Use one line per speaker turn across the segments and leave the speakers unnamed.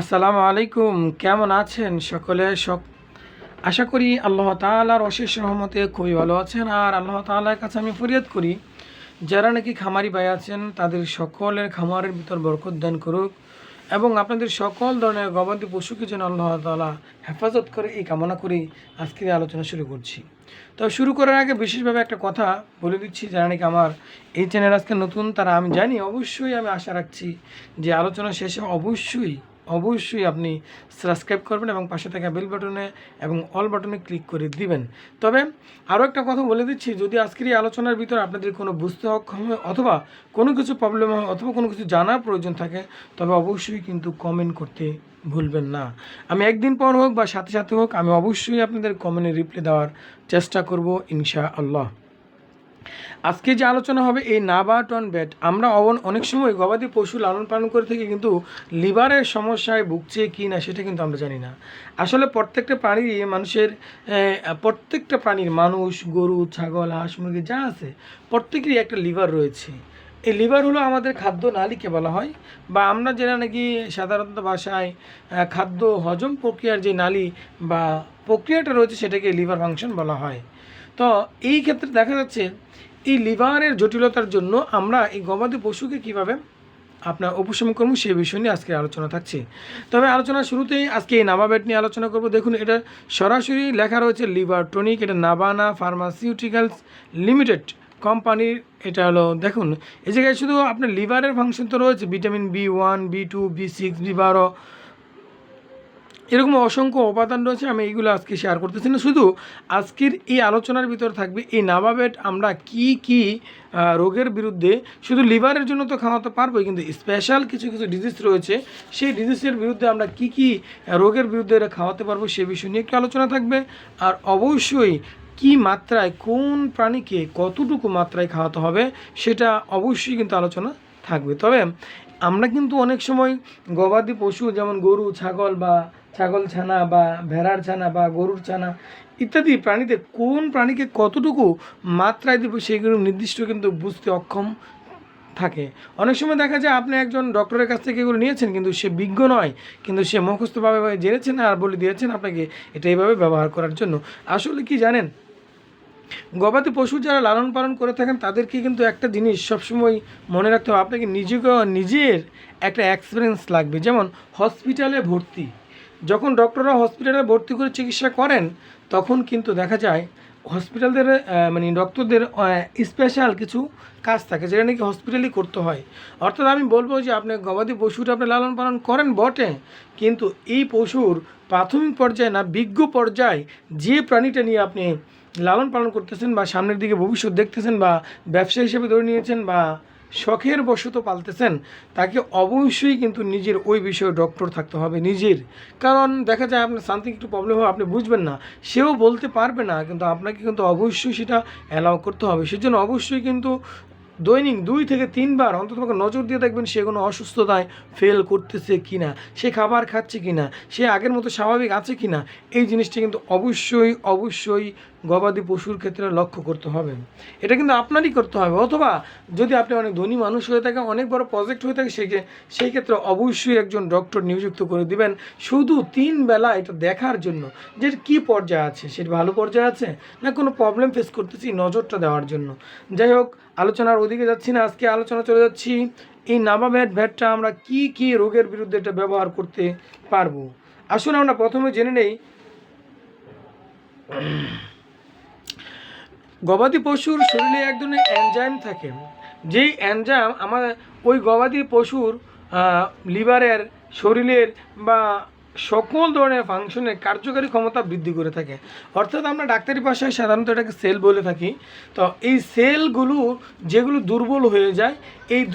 আসসালামু আলাইকুম, কেমন আছেন সকলে? সক আশা করি আল্লাহ তাআলার অশেষ রহমতে খুবই ভালো আছেন। আর আল্লাহ তাআলার কাছে আমি ফরিয়াদ করি, যারা নাকি খামারি ভাই আছেন, তাদের সকলের খামারের ভিতর বরকত দান করুক এবং আপনাদের সকল ধরনের গবাদি পশুকে যেন আল্লাহ তালা হেফাজত করে এই কামনা করি আজকের আলোচনা শুরু করছি। তো শুরু করার আগে বিশেষভাবে একটা কথা বলে দিচ্ছি, যারা নাকি আমার এই চ্যানেল আজকে নতুন, তারা আমি জানি, অবশ্যই আমি আশা রাখছি যে আলোচনা শেষে অবশ্যই অবশ্যই আপনি সাবস্ক্রাইব করবেন এবং পাশে থাকা বেল বাটনে এবং অল বাটনে ক্লিক করে দিবেন। তবে আরও একটা কথা বলে দিচ্ছি, যদি আজকের এই আলোচনার ভিতরে আপনাদের কোনো বুঝতে অক্ষম হয় অথবা কোনো কিছু প্রবলেম হয় অথবা কোনো কিছু জানার প্রয়োজন থাকে, তবে অবশ্যই কিন্তু কমেন্ট করতে ভুলবেন না। আমি একদিন পর হোক বা সাথে সাথে হোক, আমি অবশ্যই আপনাদের কমেন্টে রিপ্লাই দেওয়ার চেষ্টা করব ইনশা আল্লাহ আজকে যে আলোচনা হবে এই নাবাটন ব্যাট, আমরা অবন অনেক সময় গবাদি পশু লালন পালন করে থেকে, কিন্তু লিভারের সমস্যায় ভুগছে কি না সেটা কিন্তু আমরা জানি না। আসলে প্রত্যেকটা প্রাণীরই মানুষের প্রত্যেকটা প্রাণীর মানুষ, গরু, ছাগল, হাঁস, মুরগি, যা আছে, প্রত্যেকেরই একটা লিভার রয়েছে। এই লিভার হলো আমাদের খাদ্য নালীকে বলা হয়, বা আমরা যেটা নাকি সাধারণত ভাষায় খাদ্য হজম প্রক্রিয়ার যে নালী বা প্রক্রিয়াটা রয়েছে সেটাকে লিভার ফাংশন বলা হয়। তো এই ক্ষেত্রে দেখা যাচ্ছে এই লিভারের জটিলতার জন্য আমরা এই গবাদি পশুকে কীভাবে আপনার উপশম করব সেই বিষয় নিয়ে আজকে আলোচনা থাকছে। তবে আলোচনা শুরুতেই আজকে এই নাভাবেট নিয়ে আলোচনা করব। দেখুন, এটা সরাসরি লেখা রয়েছে লিভার টনিক, এটা নাবানা ফার্মাসিউটিক্যালস লিমিটেড কোম্পানির এটা হলো, দেখুন, এই জায়গায় শুধু আপনার লিভারের ফাংশন তো রয়েছে, vitamin B one, B two, B six, B বারো এরকম অসংখ্য উপাদান রয়েছে, আমি এইগুলো আজকে শেয়ার করতেছি না। শুধু আজকের এই আলোচনার ভিতর থাকবে, এই নাবাবেট আমরা কি কি রোগের বিরুদ্ধে শুধু লিভারের জন্য তো খাওয়াতে পারবোই কিন্তু স্পেশাল কিছু কিছু ডিজিজ রয়েছে, সেই ডিজিজের বিরুদ্ধে আমরা কি কি রোগের বিরুদ্ধে এটা খাওয়াতে পারব, সে বিষয় নিয়ে একটু আলোচনা থাকবে। আর অবশ্যই কি মাত্রায়, কোন প্রাণীকে কতটুকু মাত্রায় খাওয়াতে হবে, সেটা অবশ্যই কিন্তু আলোচনা থাকবে। তবে আমরা কিন্তু অনেক সময় গবাদি পশু, যেমন গরু, ছাগল বা ছাগল ছানা বা ভেড়ার ছানা বা গরুর ছানা ইত্যাদি প্রাণীতে কোন প্রাণীকে কতটুকু মাত্রায় দেবো সেগুলো নির্দিষ্ট কিন্তু বুঝতে অক্ষম থাকে। অনেক সময় দেখা যায় আপনি একজন ডক্টরের কাছ থেকে এগুলো নিয়েছেন কিন্তু সে বিজ্ঞ নয়, কিন্তু সে মুখস্থভাবে জেনেছেন আর বলে দিয়েছেন আপনাকে এটা এইভাবে ব্যবহার করার জন্য। আসলে কি জানেন? গবাদি পশু যারা লালন পালন করে থাকেন তাদেরকে কিন্তু একটা জিনিস সবসময় মনে রাখতে হবে, আপনাকে নিজেকে নিজের একটা এক্সপিরিয়েন্স লাগবে। যেমন হসপিটালে ভর্তি। যখন ডক্টররা হসপিটালে ভর্তি করে চিকিৎসা করেন, তখন কিন্তু দেখা যায় হসপিটালদের মানে ডক্টরদের স্পেশাল কিছু কাজ থাকে যেটা নাকি হসপিটালই করতে হয়। অর্থাৎ আমি বলব যে আপনি গবাদি পশুটা আপনি লালন পালন করেন বটে, কিন্তু এই পশুর প্রাথমিক পর্যায়ে না, বিজ্ঞ পর্যায়ে যে প্রাণীটা নিয়ে আপনি লালন পালন করতেছেন বা সামনের দিকে ভবিষ্যৎ দেখতেছেন বা ব্যবসা হিসেবে ধরে নিয়েছেন বা শখের বশত পালতেছেন, তাকে অবশ্যই কিন্তু নিজের ওই বিষয়ে ডক্টর থাকতে হবে, নিজের। কারণ দেখা যায় আপনার শান্তি একটু প্রবলেম হবে আপনি বুঝবেন না। সেও বলতে পারবে না, কিন্তু আপনাকে কিন্তু অবশ্যই সেটা অ্যালাউ করতে হবে। সেজন্য অবশ্যই কিন্তু দৈনিক দুই থেকে তিনবার অন্তত পক্ষে নজর দিয়ে দেখবেন সে কোনো অসুস্থতায় ফেল করতেছে কি না সে খাবার খাচ্ছে কি না সে আগের মতো স্বাভাবিক আছে কি না এই জিনিসটা কিন্তু অবশ্যই অবশ্যই গবাদি পশুর ক্ষেত্রে লক্ষ্য করতে হবে। এটা কিন্তু আপনারই করতে হবে। অথবা যদি আপনি অনেক ধনী মানুষ হয়ে থাকেন, অনেক বড় প্রজেক্ট হয়ে থাকে, সেই সেই ক্ষেত্রে অবশ্যই একজন ডক্টর নিযুক্ত করে দিবেন। শুধু তিন বেলা এটা দেখার জন্য যে কী পর্যায়ে আছে, সেটা ভালো পর্যায়ে আছে, না কোনো প্রবলেম ফেস করতেছি নজরটা দেওয়ার জন্য। যাই হোক আলোচনার ওদিকে যাচ্ছি না, আজকে আলোচনা চলে যাচ্ছি। এই নাবাভ্যাট ভ্যাটটা আমরা কি কি রোগের বিরুদ্ধে এটা ব্যবহার করতে পারব? আসুন আমরা প্রথমে জেনে নেই। গবাদি পশুর শরীরে এক ধরনের এনজাইম থাকে। যেই এনজাইম আমার ওই গবাদি পশুর লিভারের শরীরের বা সকল ধরনের ফাংশনের কার্যকারী ক্ষমতা বৃদ্ধি করে থাকে। অর্থাৎ আমরা ডাক্তারি ভাষায় সাধারণত এটাকে সেল বলে থাকি। তো এই সেলগুলো যেগুলো দুর্বল হয়ে যায়, এই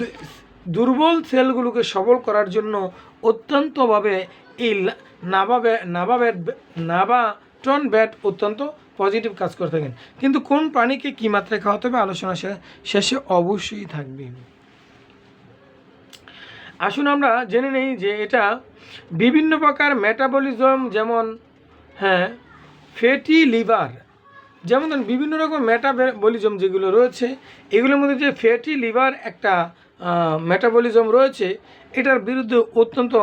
দুর্বল সেলগুলোকে সবল করার জন্য অত্যন্তভাবে এই লা- নাবা নাবা নাবাটন ব্যাট অত্যন্ত পজিটিভ কাজ করে থাকেন। কিন্তু কোন প্রাণীকে কী মাত্রায় খাওয়াতে হবে আলোচনা শেষে অবশ্যই থাকবে। আসুন আমরা জেনে নেই যে এটা বিভিন্ন প্রকার মেটাবলিজম যেমন হ্যাঁ ফ্যাটি লিভার যেমন বিভিন্ন রকম মেটাবলিজম যেগুলো রয়েছে, এগুলোর মধ্যে যে ফ্যাটি লিভার একটা মেটাবলিজম রয়েছে, এটার বিরুদ্ধে অত্যন্ত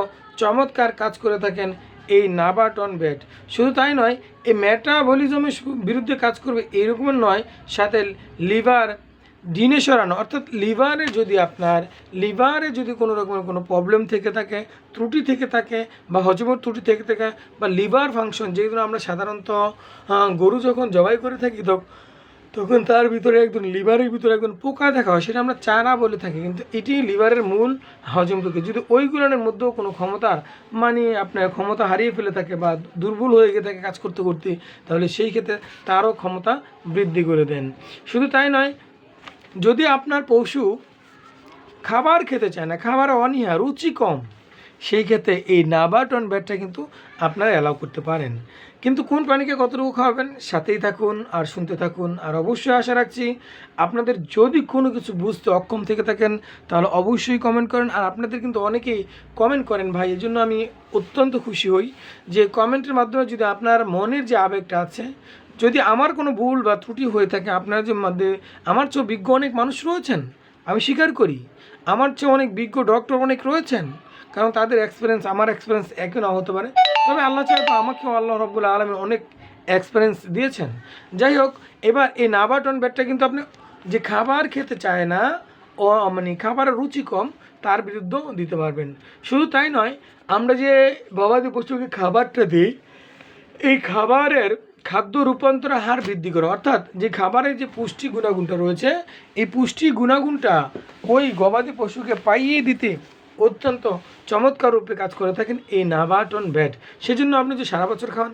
চমৎকার কাজ করে থাকেন এই নাবাটন ব্যাট। শুধু তাই নয়, এই মেটাবলিজমের বিরুদ্ধে কাজ করবে এরকমের নয়, সাথে লিভার ডিনে সরানো, অর্থাৎ লিভারে যদি আপনার, লিভারে যদি কোনো রকমের কোনো প্রবলেম থেকে থাকে, ত্রুটি থেকে থাকে বা হজমের ত্রুটি থেকে থাকে বা লিভার ফাংশন যেগুলো আমরা সাধারণত গরু যখন জবাই করে থাকি তখন তার ভিতরে একদম, লিভারের ভিতরে একদম পোকা দেখা হয়, সেটা আমরা চারা বলে থাকি, কিন্তু এটি লিভারের মূল হজম প্রক্রিয়া। যদি ওইগুলোর মধ্যেও কোনো ক্ষমতার মানে আপনার ক্ষমতা হারিয়ে ফেলে থাকে বা দুর্বল হয়ে গিয়ে থাকে কাজ করতে করতে, তাহলে সেই ক্ষেত্রে তারও ক্ষমতা বৃদ্ধি করে দেন। শুধু তাই নয় যদি আপনার পশু খাবার খেতে চায় না, খাবার অনীহা, রুচি কম, সেই ক্ষেত্রে এই নাবাটন ব্যাটটা কিন্তু আপনারা অ্যালাউ করতে পারেন। কিন্তু কোন প্রাণীকে কতটুকু খাওয়াবেন, সাথেই থাকুন আর শুনতে থাকুন। আর অবশ্যই আশা রাখছি আপনাদের যদি কোনো কিছু বুঝতে অক্ষম থেকে থাকেন, তাহলে অবশ্যই কমেন্ট করেন। আর আপনাদের কিন্তু অনেকেই কমেন্ট করেন, ভাই, এই জন্য আমি অত্যন্ত খুশি হই যে কমেন্টের মাধ্যমে যদি আপনার মনের যে আবেগটা আছে যদি আমার কোনো ভুল বা ত্রুটি হয়ে থাকে, আপনার যে মধ্যে, আমার চেয়ে বিজ্ঞ অনেক মানুষ রয়েছেন, আমি স্বীকার করি। আমার চেয়ে অনেক বিজ্ঞ ডক্টর অনেক রয়েছেন, কারণ তাদের এক্সপিরিয়েন্স আমার এক্সপিরিয়েন্স একই না হতে পারে। তবে আল্লাহ চাই তো আমাকেও আল্লাহ রব্বুল আলমী অনেক এক্সপিরিয়েন্স দিয়েছেন। যাই হোক, এবার এই নাবাটন ব্যাটটা কিন্তু আপনি যে খাবার খেতে চায় না, ও মানে খাবারের রুচি কম, তার বিরুদ্ধেও দিতে পারবেন। শুধু তাই নয়, আমরা যে গবাদি পশুকে খাবারটা দিই, এই খাবারের খাদ্য রূপান্তর হার বৃদ্ধি করে। অর্থাৎ যে খাবারের যে পুষ্টি গুণাগুণটা রয়েছে, এই পুষ্টি গুণাগুণটা ওই গবাদি পশুকে পাইয়ে দিতে অত্যন্ত চমৎকার রূপে কাজ করে থাকেন এই নাবাটন ব্যাট। সেজন্য আপনি যে সারা বছর খান,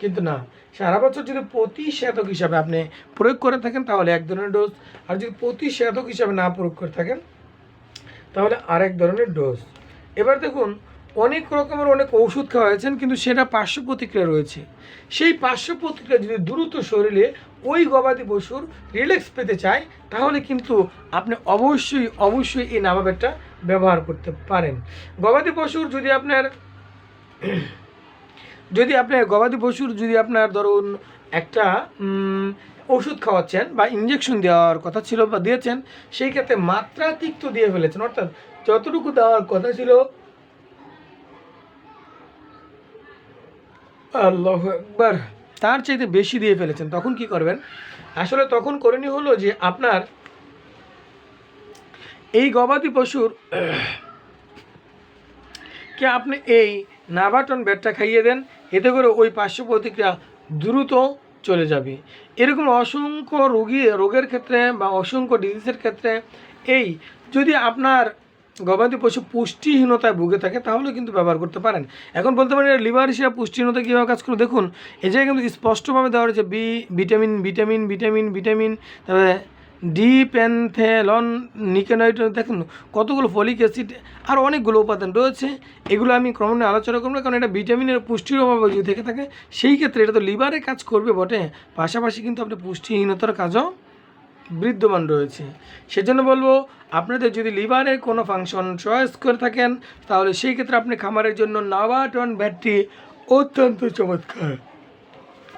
কিন্তু না, সারা বছর যদি প্রতি প্রতিষেধক হিসাবে আপনি প্রয়োগ করে থাকেন, তাহলে এক ধরনের ডোজ। আর যদি প্রতি প্রতিষেধক হিসাবে না প্রয়োগ করে থাকেন, তাহলে আরেক ধরনের ডোজ। এবার দেখুন অনেক রকমের অনেক ওষুধ খাওয়াচ্ছেন কিন্তু সেটা পার্শ্ব প্রতিক্রিয়া রয়েছে। সেই পার্শ্ব প্রতিক্রিয়া যদি দ্রুত শরীরে ওই গবাদি পশুর রিল্যাক্স পেতে চায়, তাহলে কিন্তু আপনি অবশ্যই অবশ্যই এই নামাবেটটা ব্যবহার করতে পারেন। গবাদি পশুর যদি আপনার যদি আপনার গবাদি পশুর যদি আপনার ধরুন একটা ওষুধ খাওয়াচ্ছেন বা ইঞ্জেকশন দেওয়ার কথা ছিল বা দিয়েছেন, সেই ক্ষেত্রে মাত্রাতিরিক্ত দিয়ে ফেলেছেন। অর্থাৎ যতটুকু দেওয়ার কথা ছিল আল্লাহ একবার তার চাইতে বেশি দিয়ে ফেলেছেন। তখন কি করবেন? আসলে তখন করণীয় হলো যে আপনার এই গবাদি পশুর কে আপনি এই নাবাটন ব্যাটটা খাইয়ে দেন, এতে করে ওই পার্শ্ব প্রতিক্রিয়া দ্রুত চলে যাবে। এরকম অসংখ্য রোগী, রোগের ক্ষেত্রে বা অসংখ্য ডিজিজের ক্ষেত্রে এই যদি আপনার গবাদি পশু পুষ্টিহীনতায় ভুগে থাকে, তাহলে কিন্তু ব্যবহার করতে পারেন। এখন বলতে পারেন লিভার হিসেবে পুষ্টিহীনতা কীভাবে কাজ করে? দেখুন, এই জায়গায় কিন্তু স্পষ্টভাবে দেওয়া রয়েছে B vitamin vitamin vitamin vitamin তারপরে ডি প্যানথেলন নিকেনয়েড দেখুন, কতগুলো ফলিক অ্যাসিড আর অনেকগুলো উপাদান রয়েছে। এগুলো আমি ক্রমে আলোচনা করব কারণ এটা ভিটামিনের পুষ্টির অভাবে যদি থেকে থাকে, সেই ক্ষেত্রে এটা তো লিভারে কাজ করবে বটে। পাশাপাশি কিন্তু আপনি পুষ্টিহীনতার কাজও বিদ্যমান রয়েছে। সেজন্য বলব, আপনাদের যদি লিভারের কোনো ফাংশন চয়েস করে থাকেন, তাহলে সেই ক্ষেত্রে আপনি খামারের জন্য নাভাটন ব্যাটটি অত্যন্ত চমৎকার।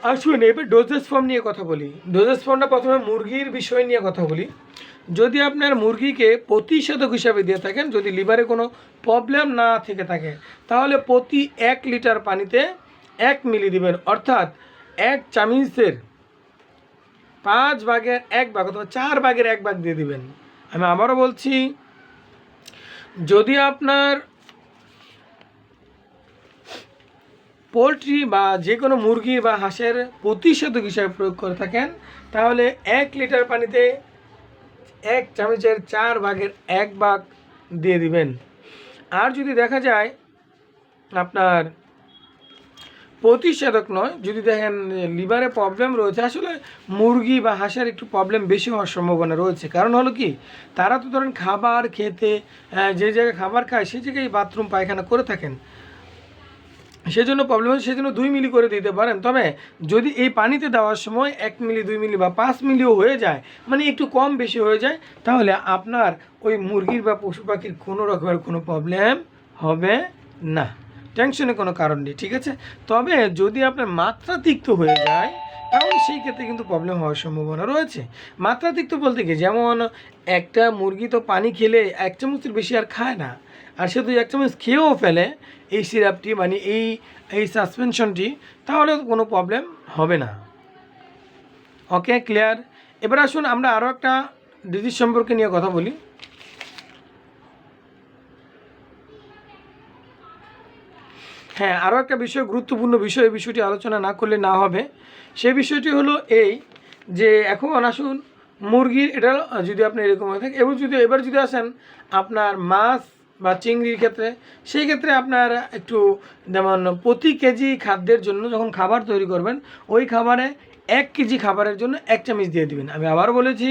আসুন, এবার ডোজেস ফর্ম নিয়ে কথা বলি। ডোজেস ফর্মটা প্রথমে মুরগির বিষয় নিয়ে কথা বলি। যদি আপনার মুরগিকে প্রতিষেধক হিসাবে দিয়ে থাকেন, যদি লিভারে কোনো প্রবলেম না থেকে থাকে, তাহলে প্রতি এক লিটার পানিতে এক মিলি দিবেন অর্থাৎ এক চামিচের পাঁচ ভাগের এক ভাগ অথবা চার ভাগের এক ভাগ দিয়ে দিবেন। আমি আবারও বলছি, যদি আপনার পোলট্রি বা যে কোনো মুরগি বা হাঁসের প্রতিষেধক হিসাবে প্রয়োগ করে থাকেন, তাহলে এক লিটার পানিতে এক চামচের চার ভাগের এক ভাগ দিয়ে দিবেন। আর যদি দেখা যায় আপনার প্রতিষেধক নয়। যদি দেখেন, লিভারে প্রবলেম রয়েছে, আসলে মুরগি বা হাঁসের একটু প্রবলেম বেশি হওয়ার সম্ভাবনা রয়েছে। কারণ হলো কি, তারা তো ধরেন খাবার খেতে যে জায়গায় খাবার খায় সেই জায়গায় বাথরুম পায়খানা করে থাকেন। সেজন্য প্রবলেম হচ্ছে, সেজন্য দুই মিলি করে দিতে পারেন। তবে যদি এই পানিতে দেওয়ার সময় এক মিলি, দুই মিলি বা পাঁচ মিলিও হয়ে যায় মানে একটু কম বেশি হয়ে যায়, তাহলে আপনার ওই মুরগির বা পশু পাখির কোনো রকমের কোনো প্রবলেম হবে না। টেনশনের কোনো কারণ নেই, ঠিক আছে? তবে যদি আপনার মাত্রাতিরিক্ত হয়ে যায়, তাহলে সেই ক্ষেত্রে কিন্তু প্রবলেম হওয়ার সম্ভাবনা রয়েছে। মাত্রাতিরিক্ত বলতে কি? যেমন একটা মুরগি তো পানি খেলে এক চামচের বেশি আর খায় না, আর সে দুই এক চামচ খেয়েও ফেলে এই সিরাপটি মানে এই এই সাসপেনশনটি তাহলে কোনো প্রবলেম হবে না। ওকে ক্লিয়ার এবার আসুন আমরা আরও একটা ডিজিজ সম্পর্কে নিয়ে কথা বলি। হ্যাঁ আরও একটা বিষয়, গুরুত্বপূর্ণ বিষয়, এই বিষয়টি আলোচনা না করলে না হবে। সে বিষয়টি হলো এই যে এখন আসুন, মুরগির এটা যদি আপনি এরকম হয়ে থাকে, এবার যদি এবার যদি আসেন আপনার মাছ বা চিংড়ির ক্ষেত্রে, সেই ক্ষেত্রে আপনার একটু যেমন প্রতি কেজি খাদ্যের জন্য যখন খাবার তৈরি করবেন, ওই খাবারে এক কেজি খাবারের জন্য এক চামচ দিয়ে দিবেন। আমি আবার বলেছি,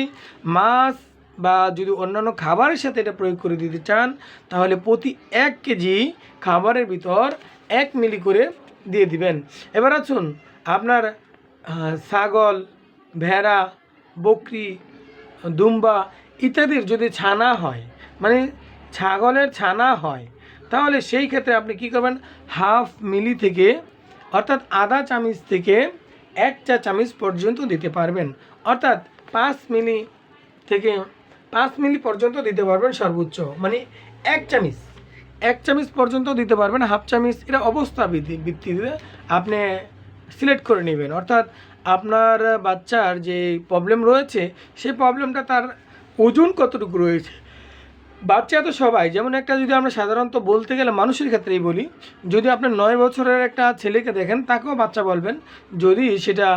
মাছ বা যদি অন্যান্য খাবারের সাথে এটা প্রয়োগ করে দিতে চান, তাহলে প্রতি এক কেজি খাবারের ভিতর এক মিলি করে দিয়ে দিবেন। এবার আসুন, আপনার ছাগল, ভেড়া, বকরি, দুম্বা ইত্যাদির যদি ছানা হয় মানে ছাগলের ছানা হয়, তাহলে সেই ক্ষেত্রে আপনি কি করবেন? হাফ মিলি থেকে, অর্থাৎ আধা চামচ থেকে এক চা চামচ পর্যন্ত দিতে পারবেন। অর্থাৎ পাঁচ মিলি থেকে পাঁচ মিলি পর্যন্ত দিতে পারবেন সর্বোচ্চ মানে এক চামচ। এক চামিচ পর্যন্ত দিতে পারবেন, হাফ চামিচ, এটা অবস্থা ভিত্তি ভিত্তিতে আপনি সিলেক্ট করে নেবেন। অর্থাৎ আপনার বাচ্চার যে প্রবলেম রয়েছে, সেই প্রবলেমটা তার ওজন কতটুকু রয়েছে? বাচ্চা তো সবাই, যেমন একটা যদি আমরা সাধারণত বলতে গেলে মানুষের ক্ষেত্রেই বলি, যদি আপনার নয় বছরের একটা ছেলেকে দেখেন, তাকেও বাচ্চা বলবেন। যদি সেটা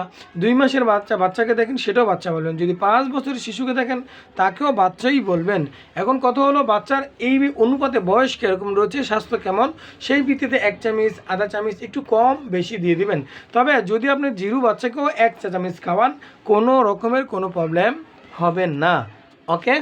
দুই মাসের বাচ্চা, বাচ্চাকে দেখেন, সেটাও বাচ্চা বলবেন। যদি পাঁচ বছরের শিশুকে দেখেন, তাকেও বাচ্চাই বলবেন। এখন কথা হলো বাচ্চার এই অনুপাতে বয়স কীরকম রয়েছে, স্বাস্থ্য কেমন, সেই ভিত্তিতে এক চামচ, আধা চামচ একটু কম বেশি দিয়ে দিবেন। তবে যদি আপনি জিরু বাচ্চাকেও এক চা চামচ খাওয়ান, কোনো রকমের কোনো প্রবলেম হবে না। ওকে?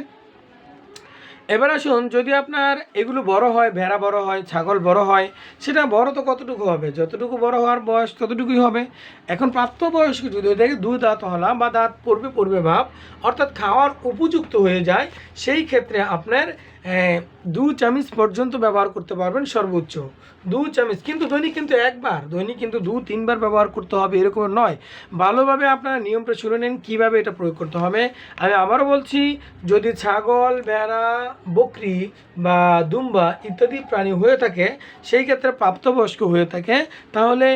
এবার আসুন, যদি আপনার এগুলো বড় হয়, ভেড়া বড় হয়, ছাগল বড় হয়, সেটা বড় তো কতটুকু হবে? যতটুকু বড় হওয়ার বয়স ততটুকুই হবে। এখন প্রাপ্তবয়স্ক যদি থাকে দুই দাঁত হলা বা দাঁত পড়বে পড়বে ভাব, অর্থাৎ খাওয়ার উপযুক্ত হয়ে যায়, সেই ক্ষেত্রে আপনার দু চামচ পর্যন্ত ব্যবহার করতে পারবেন সর্বোচ্চ। দু চামচ, কিন্তু দৈনিক কিন্তু একবার, দৈনিক কিন্তু দু তিনবার ব্যবহার করতে হবে, এরকম নয়। ভালোভাবে আপনারা নিয়মটা শুনে নেন, কীভাবে এটা প্রয়োগ করতে হবে। আমি আবারও বলছি, যদি ছাগল, ভেড়া, বকরি বা দুম্বা ইত্যাদি প্রাণী হয়ে থাকে, সেই ক্ষেত্রে প্রাপ্তবয়স্ক হয়ে থাকে, তাহলে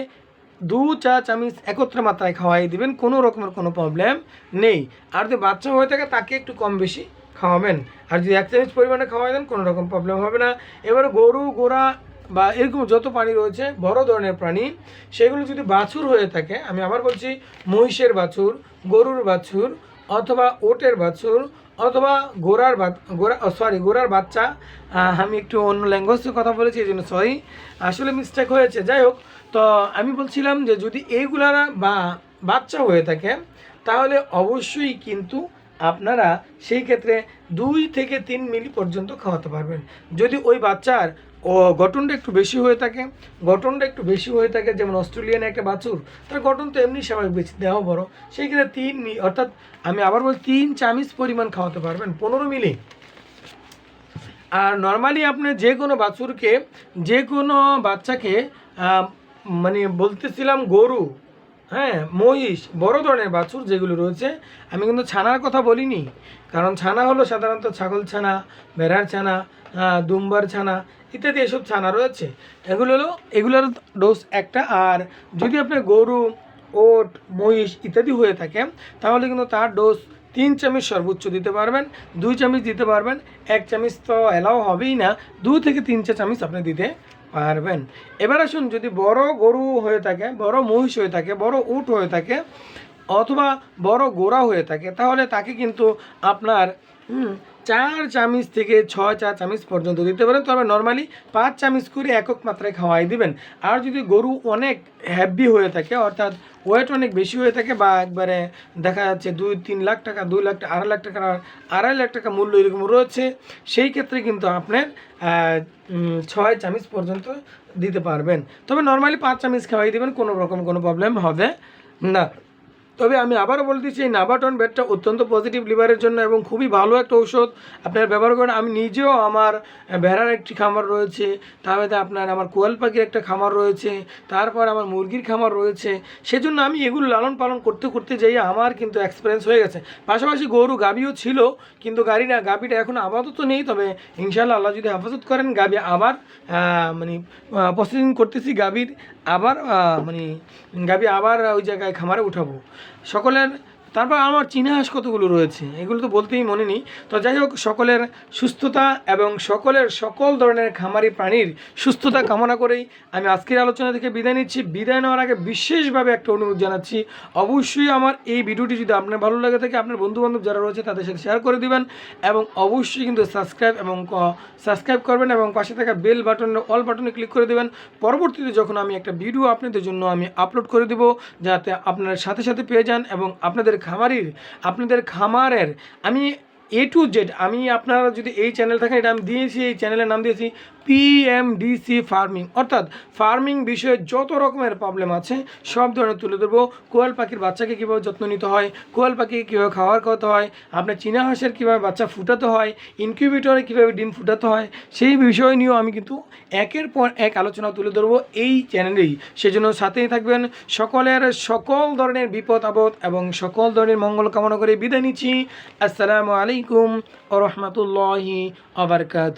দু চা চামচ একত্রে মাত্রায় খাওয়াই দিবেন, কোনো রকমের কোনো প্রবলেম নেই। আর যদি বাচ্চা হয়ে থাকে, তাকে একটু কম বেশি খাওয়াবেন। আর যদি এক চামচ পরিমাণে খাওয়াই দেন, কোনো রকম প্রবলেম হবে না। এবারে গরু গোড়া বা এরকম যত প্রাণী রয়েছে, বড় ধরনের প্রাণী, সেগুলো যদি বাছুর হয়ে থাকে, আমি আবার বলছি মহিষের বাছুর, গরুর বাছুর অথবা ওটের বাছুর অথবা গোড়ার বা গোড়া সরি গোড়ার বাচ্চা আমি একটু অন্য ল্যাঙ্গুয়েজে কথা বলেছি, এই জন্য সরি আসলে মিস্টেক হয়েছে। যাই হোক, তো আমি বলছিলাম যে যদি এইগুলারা বা, বাচ্চা হয়ে থাকে, তাহলে অবশ্যই কিন্তু আপনারা সেই ক্ষেত্রে দুই থেকে তিন মিলি পর্যন্ত খাওয়াতে পারবেন। যদি ওই বাচ্চার গঠনটা একটু বেশি হয়ে থাকে, গঠনটা একটু বেশি হয়ে থাকে, যেমন অস্ট্রেলিয়ান একটা বাছুর, তার গঠন তো এমনি স্বাভাবিক, বেশি দেওয়া বড়। সেই ক্ষেত্রে তিন মি- অর্থাৎ আমি আবার বলছি তিন চামচ পরিমাণ খাওয়াতে পারবেন, পনেরো মিলি। আর নর্মালি আপনি যে কোনো বাছুরকে, যে কোনো বাচ্চাকে মানে বলতেছিলাম গরু হ্যাঁ মহিষ, বড় ধরনের বাছুর যেগুলো রয়েছে, আমি কিন্তু ছানার কথা বলিনি। কারণ ছানা হলো সাধারণত ছাগল ছানা, ভেড়ার ছানা দুম্বার ছানা ইত্যাদি এসব ছানা রয়েছে। এগুলো হলো, এগুলোর ডোজ একটা। আর যদি আপনার গরু, ওট, মহিষ ইত্যাদি হয়ে থাকে, তাহলে কিন্তু তার ডোজ তিন চামচ সর্বোচ্চ দিতে পারবেন, দুই চামচ দিতে পারবেন, এক চামচ তো এলাও হবেই না, দু থেকে তিন চা চামচ আপনি দিতে পারবেন। এবার আসুন, যদি বড় গরু হয়ে থাকে, বড় মহিষ হয়ে থাকে, বড় উট হয়ে থাকে, অথবা বড় গোড়া হয়ে থাকে, তাহলে তাকে কিন্তু আপনার চার চামচ থেকে ছয় চা চামচ পর্যন্ত দিতে পারেন। তবে নর্মালি পাঁচ চামচ করে একক মাত্রায় খাওয়াই দিবেন। আর যদি গরু অনেক হ্যাভি হয়ে থাকে, অর্থাৎ ওয়েট অনেক বেশি হয়ে থাকে বা একবারে দেখা যাচ্ছে দুই, তিন লাখ টাকা, দুই লাখ টাকা, আড়াই লাখ টাকা, আড়াই লাখ টাকা মূল্য এরকম রয়েছে, সেই ক্ষেত্রে কিন্তু আপনার ছয় চামচ পর্যন্ত দিতে পারবেন। তবে নর্মালি পাঁচ চামচ খাওয়াই দিবেন, কোনো রকম কোনো প্রবলেম হবে না। তবে আমি আবারও বলে দিচ্ছি, এই নাভাটন বেডটা অত্যন্ত পজিটিভ লিভারের জন্য এবং খুবই ভালো একটা ঔষধ আপনারা ব্যবহার করেন। আমি নিজেও আমার ভেড়ার একটি খামার রয়েছে, তারপরে আপনার আমার কোয়াল পাখির একটা খামার রয়েছে, তারপর আমার মুরগির খামার রয়েছে। সেজন্য আমি এগুলো লালন পালন করতে করতে যাই আমার কিন্তু এক্সপিরিয়েন্স হয়ে গেছে। পাশাপাশি গরু গাবিও ছিল, কিন্তু গাড়ি না গাবিটা এখন আপাতত নেই, তবে ইনশাল্লাহ আল্লাহ যদি হেফাজত করেন গাবি আবার মানে প্রসেসিং করতেছি গাবির আবার মানে গাবি আবার ওই জায়গায় খামারে উঠাবো। সকলের তারপর আমার চীনা কতগুলো রয়েছে? এগুলো তো বলতেই মনে নেই। তো যাই হোক, সকলের সুস্থতা এবং সকলের সকল ধরনের খামারি প্রাণীর সুস্থতা কামনা করেই আমি আজকের আলোচনা থেকে বিদায় নিচ্ছি। বিদায় নেওয়ার আগে বিশেষভাবে একটা অনুরোধ জানাচ্ছি, অবশ্যই আমার এই ভিডিওটি যদি আপনার ভালো লাগে থাকে, আপনার বন্ধুবান্ধব যারা রয়েছে তাদের সাথে শেয়ার করে দিবেন এবং অবশ্যই কিন্তু সাবস্ক্রাইব এবং সাবস্ক্রাইব করবেন এবং পাশে থাকা বেল বাটন অল বাটনে ক্লিক করে দেবেন। পরবর্তীতে যখন আমি একটা ভিডিও আপনাদের জন্য আমি আপলোড করে দেব, যাতে আপনার সাথে সাথে পেয়ে যান এবং আপনাদের খামারির আপনাদের খামারের আমি এ টু জেড আমি আপনারা যদি এই চ্যানেল থাকেন, এটা আমি দিয়েছি, এই চ্যানেলের নাম দিয়েছি পিএমডিসি ফার্মিং অর্থাৎ ফার্মিং বিষয়ে যত রকমের প্রবলেম আছে, সব ধরনের তুলে ধরবো। কোয়াল পাখির বাচ্চাকে কীভাবে যত্ন নিতে হয়, কোয়াল পাখিকে কীভাবে খাওয়ার খাওয়াতে হয়, আপনার চীনা হাঁসের কীভাবে বাচ্চা ফুটাতে হয় ইনকিউবেটরে কীভাবে ডিম ফুটাতে হয়, সেই বিষয় নিয়েও আমি কিন্তু একের পর এক আলোচনা তুলে ধরবো এই চ্যানেলেই সেজন্য সাথেই থাকবেন। সকলের সকল ধরনের বিপদ আপদ এবং সকল ধরনের মঙ্গল কামনা করে বিদায় নিচ্ছি। আসসালামু আলাইকুম ও রহমতুল্লাহি আবরকাত